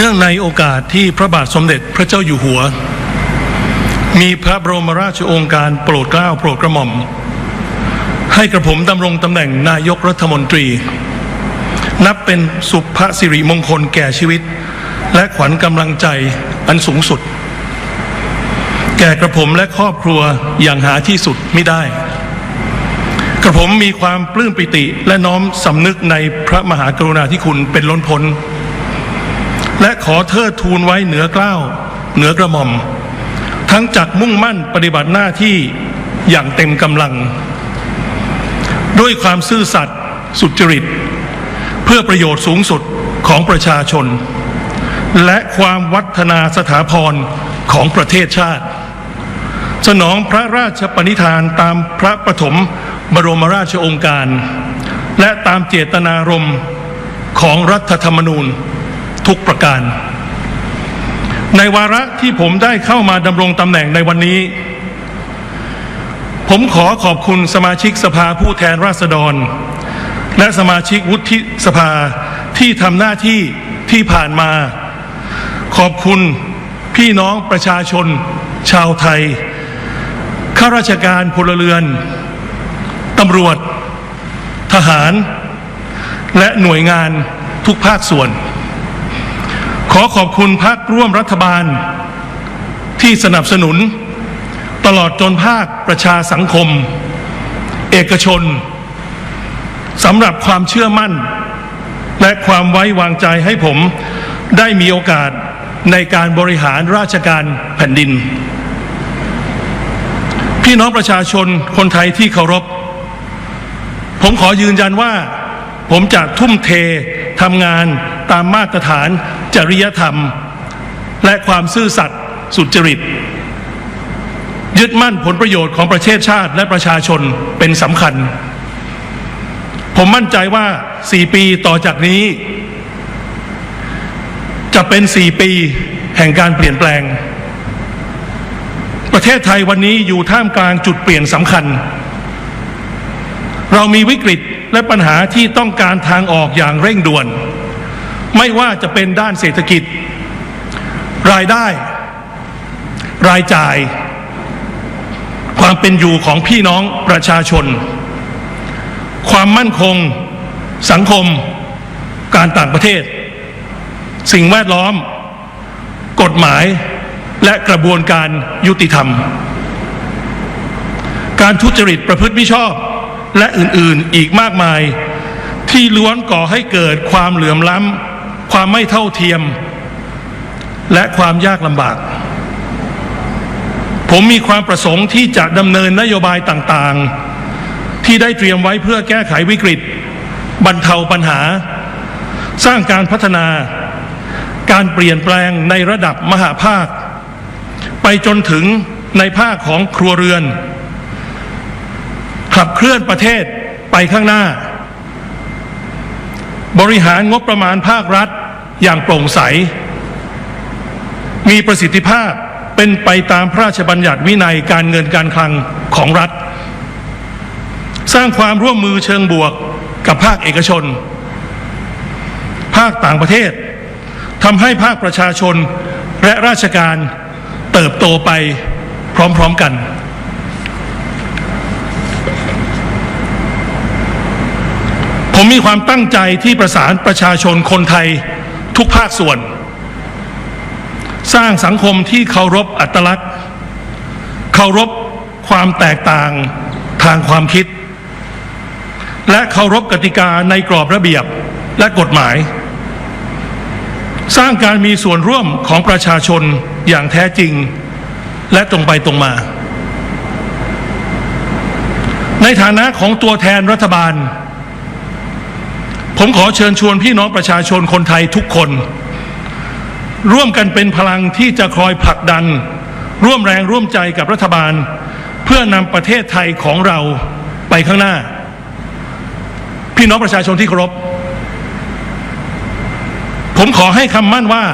นื่องในโอกาสที่พระบาทสมเด็จพระเจ้าอยู่หัว มีพระบรมราชโองการโปรดเกล้าโปรดกระหม่อม ให้กระผมดำรงตำแหน่งนายกรัฐมนตรี นับเป็นสุภสิริมงคลแก่ชีวิต และขวัญกำลังใจอันสูงสุด แก่กระผมและครอบครัวอย่างหาที่สุดไม่ได้ กระผมมีความปลื้มปิติและน้อมสำนึกในพระมหากรุณาธิคุณเป็นล้นพ้น และขอเทิดทูนไว้เหนือเกล้าวเหนือกระหม่อม ทั้งจักมุ่งมั่นปฏิบัติหน้าที่อย่างเต็มกำลัง ด้วยความซื่อสัตย์สุจริต เพื่อประโยชน์สูงสุดของประชาชน และความวัฒนาสถาพรของประเทศชาติ สนองพระราชปณิธานตามพระประถมบรมราชองค์การ และตามเจตนารมณ์ของรัฐธรรมนูญ ทุกประการ ในวาระที่ผมได้เข้ามาดำรงตำแหน่งในวันนี้ ผมขอขอบคุณสมาชิกสภาผู้แทนราษฎร และสมาชิกวุฒิสภาที่ทำหน้าที่ที่ผ่านมา ขอบคุณพี่น้องประชาชน ชาวไทยข้าราชการพลเรือนตำรวจ ทหาร และหน่วยงานทุกภาคส่วน ขอขอบคุณพักร่วมรัฐบาล ที่สนับสนุน ตลอดจนภาคประชาสังคม เอกชนสำหรับความเชื่อมั่น และความไว้วางใจให้ผมได้มีโอกาสในการบริหารราชการแผ่นดิน พี่น้องประชาชนคนไทยที่เคารพ ผมขอยืนยันว่า ผมจะทุ่มเททำงาน ตามมาตรฐานจริยธรรม และความซื่อสัตย์สุจริต ยึดมั่นผลประโยชน์ของประเทศชาติและประชาชนเป็นสำคัญ ผมมั่นใจว่า 4 ปีต่อจากนี้ จะเป็น 4 ปีแห่งการเปลี่ยนแปลง ประเทศไทยวันนี้อยู่ท่ามกลางจุดเปลี่ยนสำคัญ เรามีวิกฤตและปัญหาที่ต้องการทางออกอย่างเร่งด่วน ไม่ว่าจะเป็นด้านเศรษฐกิจ รายได้ รายจ่าย ความเป็นอยู่ของพี่น้องประชาชน ความมั่นคง สังคม การต่างประเทศ สิ่งแวดล้อม กฎหมายและกระบวนการยุติธรรม การทุจริตประพฤติมิชอบและอื่นๆอีกมากมาย ที่ล้วนก่อให้เกิดความเหลื่อมล้ำ ความไม่เท่าเทียม และความยากลำบาก ผมมีความประสงค์ที่จะดำเนินนโยบายต่างๆ ที่ได้เตรียมไว้เพื่อแก้ไขวิกฤต บรรเทาปัญหา สร้างการพัฒนา การเปลี่ยนแปลงในระดับมหาภาค ไปจนถึงในภาคของครัวเรือน ขับเคลื่อนประเทศไปข้างหน้าบริหารงบประมาณภาครัฐ อย่างโปร่งใส มีประสิทธิภาพเป็นไปตามพระราชบัญญัติวินัยการเงินการคลังของรัฐ สร้างความร่วมมือเชิงบวกกับภาคเอกชน ภาคต่างประเทศทำให้ภาคประชาชนและราชการเติบโตไปพร้อมๆกัน ผมมีความตั้งใจที่ประสานประชาชนคนไทย ทุกภาคส่วน สร้างสังคมที่เคารพอัตลักษณ์ เคารพความแตกต่างทางความคิด และเคารพกติกาในกรอบระเบียบและกฎหมาย สร้างการมีส่วนร่วมของประชาชนอย่างแท้จริง และตรงไปตรงมา ในฐานะของตัวแทนรัฐบาล ผมขอเชิญชวนพี่น้องประชาชนคนไทยทุกคน ร่วมกันเป็นพลังที่จะคอยผลักดัน ร่วมแรงร่วมใจกับรัฐบาล เพื่อนำประเทศไทยของเราไปข้างหน้า พี่น้องประชาชนที่เคารพผมขอให้คำมั่นว่า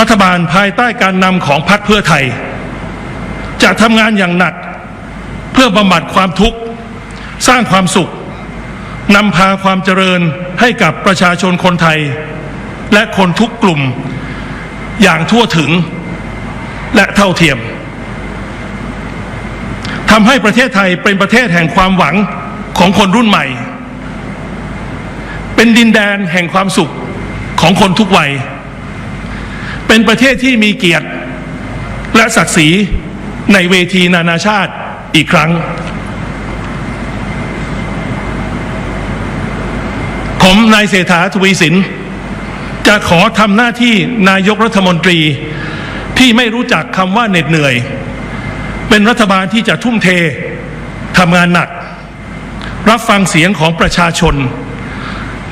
รัฐบาลภายใต้การนำของพรรคเพื่อไทย จะทำงานอย่างหนัก เพื่อบำบัดความทุกข์ สร้างความสุข นำพาความเจริญให้กับประชาชนคนไทย และคนทุกกลุ่มอย่างทั่วถึงและเท่าเทียมทำให้ประเทศไทยเป็นประเทศแห่งความหวังของคนรุ่นใหม่ เป็นดินแดนแห่งความสุขของคนทุกวัย เป็นประเทศที่มีเกียรติและศักดิ์ศรีในเวทีนานาชาติอีกครั้ง ผม นายเศรษฐาทวีสิน จะขอทำหน้าที่นายกรัฐมนตรีที่ไม่รู้จักคำว่าเหน็ดเหนื่อย เป็นรัฐบาลที่จะทุ่มเททำงานหนัก รับฟังเสียงของประชาชน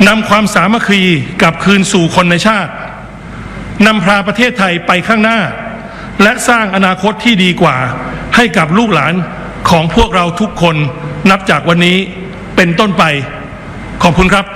นำความสามัคคีกลับคืนสู่คนในชาตินำพาประเทศไทยไปข้างหน้า และสร้างอนาคตที่ดีกว่า ให้กับลูกหลานของพวกเราทุกคนนับจากวันนี้เป็นต้นไป ขอบคุณครับ